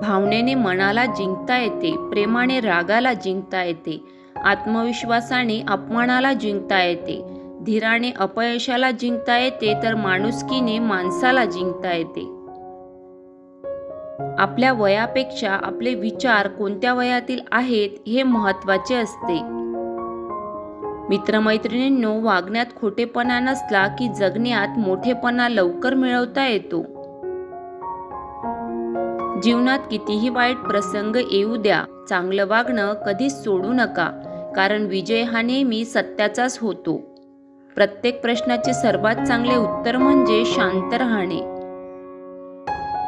भावनेने मनाला जिंकता येते प्रेमाने रागाला जिंकता येते आत्मविश्वासाने अपमानाला जिंकता येते धीराने अपयशाला जिंकता येते तर माणुसकीने माणसाला जिंकता येते. आपल्या वयापेक्षा आपले विचार कोणत्या वयातील आहेत हे महत्त्वाचे असते. मित्रमैत्रिणींनो वागण्यात खोटेपणा नसला की जगण्यात मोठेपणा लवकर मिळवता येतो. जीवनात कितीही वाईट प्रसंग येऊ द्या चांगलं वागणं कधीच सोडू नका कारण विजय हा नेहमी सत्याचाच होतो. प्रत्येक प्रश्नाचे सर्वात चांगले उत्तर म्हणजे शांत राहणे.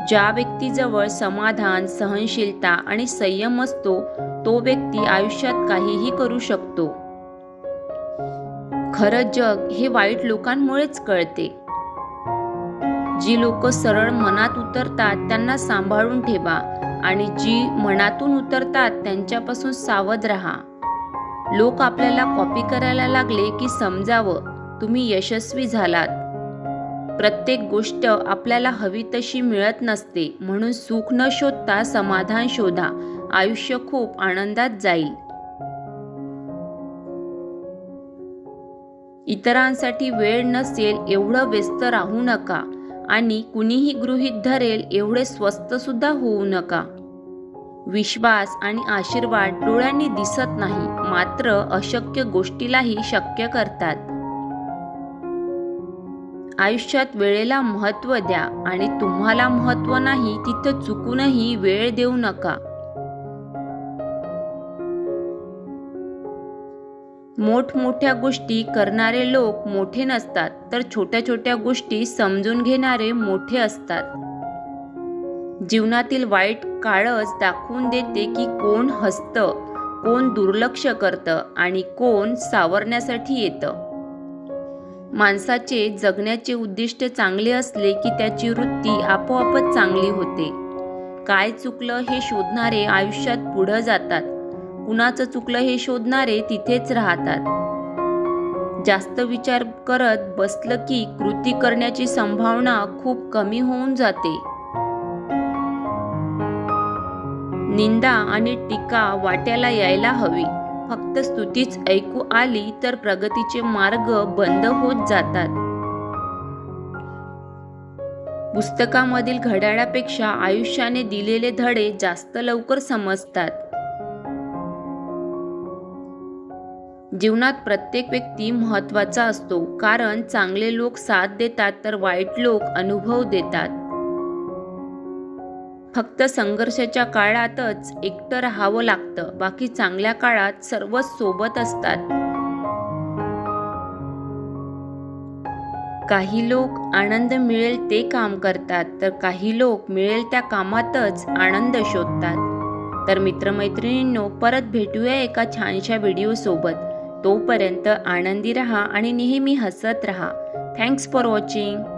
ज्या व्यक्तीजवळ समाधान सहनशीलता आणि संयम असतो तो व्यक्ती आयुष्यात काहीही करू शकतो. खरं जग हे वाईट लोकांमुळेच कळते. जी लोक सरळ मनात उतरतात त्यांना सांभाळून ठेवा आणि जी मनातून उतरतात त्यांच्यापासून सावध राहा. लोक आपल्याला कॉपी करायला लागले की समजावं तुम्ही यशस्वी झालात. प्रत्येक गोष्ट आपल्याला हवी तशी मिळत नसते म्हणून सुख न शोधता समाधान शोधा आयुष्य खूप आनंदात जाईल. इतरांसाठी वेळ नसेल एवढं व्यस्त राहू नका. आणि कुणीही गृहीत धरेल एवढे स्वस्त सुद्धा होऊ नका. विश्वास आणि आशीर्वाद डोळ्यांनी दिसत नाही मात्र अशक्य गोष्टीलाही शक्य करतात. आयुष्यात वेळेला महत्त्व द्या आणि तुम्हाला महत्त्व नाही तिथं चुकूनही वेळ देऊ नका. मोठमोठ्या गोष्टी करणारे लोक मोठे नसतात तर छोट्या छोट्या गोष्टी समजून घेणारे मोठे असतात. जीवनातील वाईट काळच दाखवून देते की कोण हसतं कोण दुर्लक्ष करतं आणि कोण सावरण्यासाठी येतं. माणसाचे जगण्याचे उद्दिष्ट चांगले असले की त्याची वृत्ती आपोआपच चांगली होते. काय चुकलं हे शोधणारे आयुष्यात पुढं जातात. कुणाचं चुकलं हे शोधणारे तिथेच राहतात. जास्त विचार करत बसलं की कृती करण्याची संभावना खूप कमी होऊन जाते. निंदा आणि टीका वाट्याला यायला हवी. फक्त स्तुतीच ऐकू आली तर प्रगतीचे मार्ग बंद होत जातात. पुस्तकामधील घड्याळापेक्षा आयुष्याने दिलेले धडे जास्त लवकर समजतात. जीवनात प्रत्येक व्यक्ती महत्त्वाचा असतो. कारण चांगले लोक साथ देतात तर वाईट लोक अनुभव देतात. फक्त संघर्षाच्या काळातच एकटं राहावं लागतं. बाकी चांगल्या काळात सर्वच सोबत असतात. काही लोक आनंद मिळेल ते काम करतात तर काही लोक मिळेल त्या कामातच आनंद शोधतात. तर मित्रमैत्रिणींनो परत भेटूया एका छानशा व्हिडिओ सोबत. तोपर्यंत आनंदी रहा आणि नेहमी हसत रहा. Thanks for watching